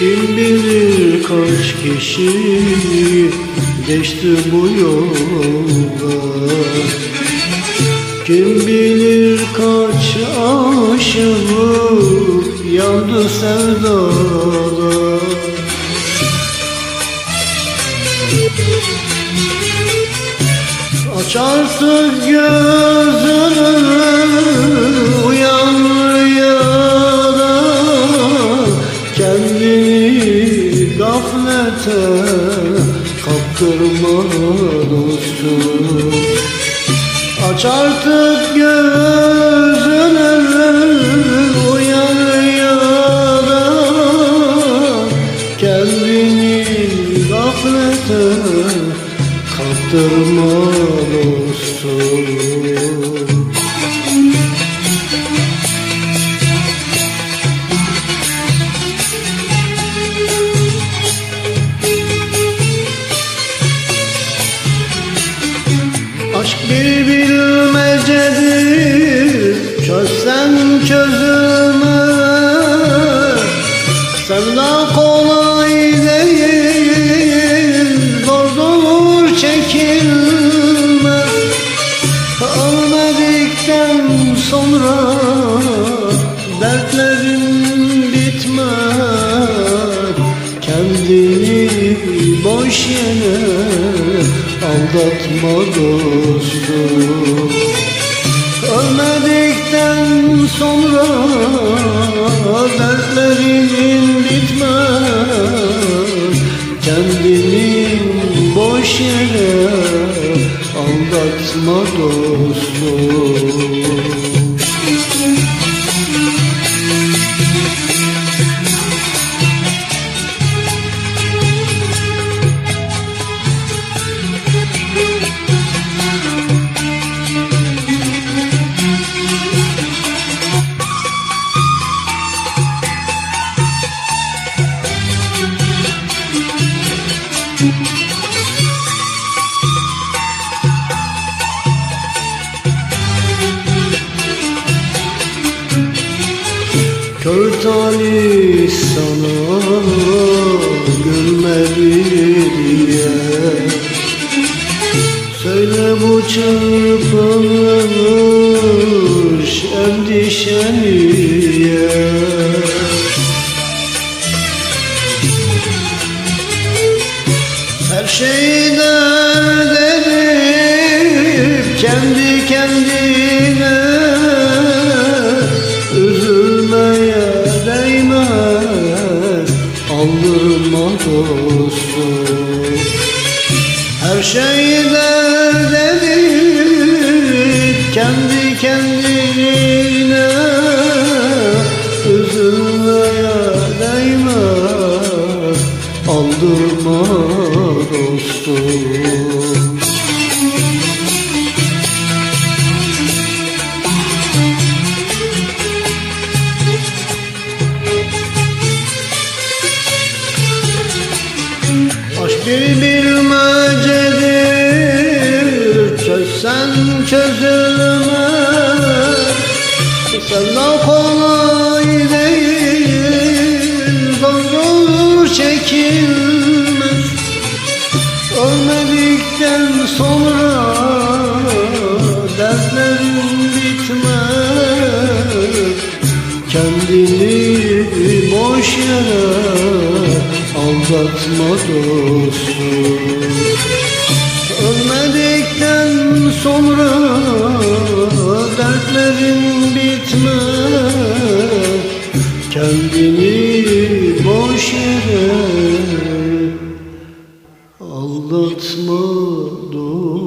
Kim bilir kaç kişi geçti bu yolda? Kim bilir kaç aşık yandı sevdada? Aç artık gözünü gaflete kaptırma dostum Aç artık gözünü uyan rüyada. Kendini gaflete kaptırma dostum sonra Dertlerin bitmez. Kendini boş yere aldatma dostum Ölmedikten sonra dertlerin bitmez. Kendini boş yere aldatma dostum Kör talih sana gülmedi diye. Söyle bu çırpınmış endişeniye Her şeyi dert edip kendi kendine dostum Her şeyi dert edip kendi kendine Üzülmeye değmez. Aldırma Bir bilmecedir Çözsen çözülmez. Senden kolay değil Zordur çekilmez. Ölmedikten sonra Dertlerin bitmez. Kendini boş yere aldatma dostum Ölmedikten sonra dertlerin bitmez. Kendini boş yere aldatma dostum